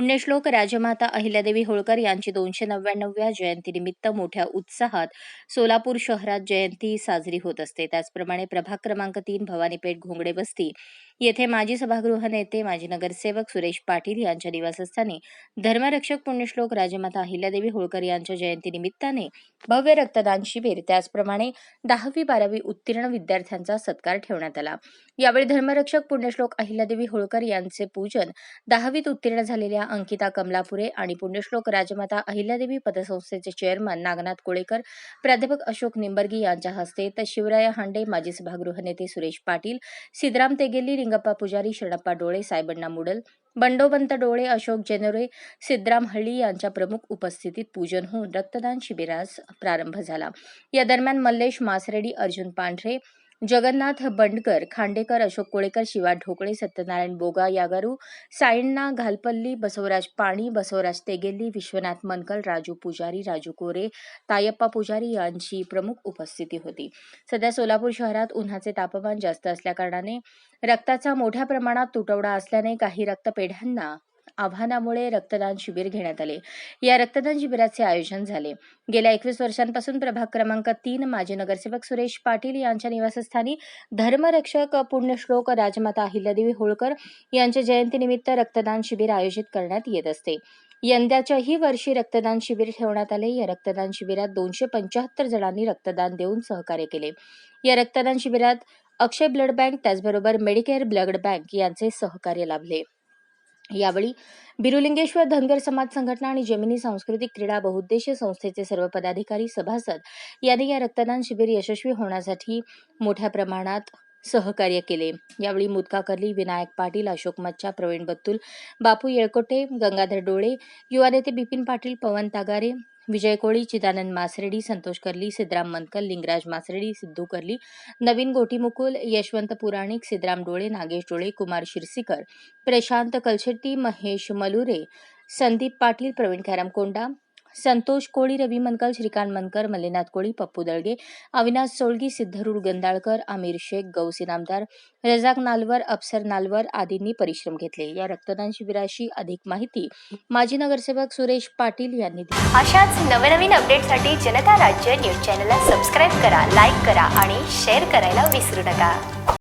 पुण्यश्लोक राजमाता अहिल्यादेवी होळकर यांची दोनशे नव्याण्णव्या जयंतीनिमित्त मोठ्या उत्साहात सोलापूर शहरात जयंती साजरी होत असते. त्याचप्रमाणे प्रभाग क्रमांक तीन भवानीपेठ घोंगडे वस्ती येथे माजी सभागृह नेते माजी नगरसेवक सुरेश पाटील यांच्या निवासस्थानी धर्मरक्षक पुण्यश्लोक राजमाता अहिल्यादेवी होळकर यांच्या जयंतीनिमित्ताने भव्य रक्तदान शिबिर त्याचप्रमाणे दहावी बारावी उत्तीर्ण विद्यार्थ्यांचा सत्कार ठेवण्यात आला. यावेळी धर्मरक्षक पुण्यश्लोक अहिल्यादेवी होळकर यांचे पूजन दहावीत उत्तीर्ण झालेल्या अंकिता कमलापुरे आणि पुण्यश्लोक राजमाता अहिल्यादेवी पतसंस्थेचे चेअरमन नागनाथ कोळेकर प्राध्यापक अशोक निंबर्गी यांच्या हस्ते तर शिवराय हांडे माजी सभागृह नेते सुरेश पाटील सिद्धराम तेगेली रिंगप्पा पुजारी शरणप्पा डोळे सायबण्णा मुडल बंडोबंत डोळे अशोक जेनोरे सिद्धराम हळ्ळी यांच्या प्रमुख उपस्थितीत पूजन होऊन रक्तदान शिबिरास प्रारंभ झाला. या दरम्यान मल्लेश मासरेडी अर्जुन पांढरे जगन्नाथ बंडकर खांडेकर अशोक कोळेकर शिवा ढोकळे सत्यनारायण बोगा यागारू सायण्णा घालपल्ली बसवराज पाणी बसवराज तेगेल्ली विश्वनाथ मनकल राजू पुजारी राजू कोरे तायप्पा पुजारी यांची प्रमुख उपस्थिती होती. सध्या सोलापूर शहरात उन्हाचे तापमान जास्त असल्याकारणाने रक्ताचा मोठ्या प्रमाणात तुटवडा असल्याने काही रक्तपेढ्यांना आव्हानामुळे रक्तदान शिबिर घेण्यात आले. या रक्तदान शिबिराचे आयोजन झाले. गेल्या एकवीस वर्षांपासून प्रभाग क्रमांक तीन माजी नगरसेवक सुरेश पाटील यांच्या निवासस्थानी धर्मरक्षक पुण्यश्लोक राजमाता अहिल्यादेवी होळकर यांच्या जयंतीनिमित्त रक्तदान शिबिर आयोजित करण्यात येत असते. यंदाच्याही वर्षी रक्तदान शिबिर ठेवण्यात आले. या रक्तदान शिबिरात दोनशे पंच्याहत्तर जणांनी रक्तदान देऊन सहकार्य केले. या रक्तदान शिबिरात अक्षय ब्लड बँक त्याचबरोबर मेडिकेअर ब्लड बँक यांचे सहकार्य लाभले. यावेळी बिरुलिंगेश्वर धनगर समाज संघटना आणि जमिनी सांस्कृतिक क्रीडा बहुउद्देशीय संस्थेचे सर्व पदाधिकारी सभासद यांनी या रक्तदान शिबिर यशस्वी होण्यासाठी मोठ्या प्रमाणात सहकार्य केले. यावेळी मुदका कर्ली विनायक पाटील अशोक मच्छा प्रवीण बत्तुल बापू येळकोटे गंगाधर डोळे युवा नेते बिपिन पाटील पवन तागारे विजय कोळी चिदानंद मासरेडी संतोष कर्ली सिद्धराम मनकल लिंगराज मासरेडी सिद्धू कर्ली नवीन गोटीमुकुल यशवंत पुराणिक सिद्धराम डोळे नागेश डोळे कुमार शिरसीकर प्रशांत कलशेट्टी महेश मलुरे संदीप पाटील प्रवीण खॅरमकोंडा संतोष कोळी रवी मनकल श्रीकांत मनकर मल्लीनाथ कोळी पप्पू दळगे अविनाश सोळगी सिद्धरूड गंदाळकर आमिर शेख गौसी नामदार रजाक नालवर अफसर नालवर आदींनी परिश्रम घेतले या रक्तदान शिबिराशी अधिक माहिती माजी नगरसेवक सुरेश पाटील यांनी दिली अशाच नवनवीन अपडेटसाठी जनता राज्य न्यूज चॅनलला सबस्क्राईब करा लाईक करा आणि शेअर करायला विसरू नका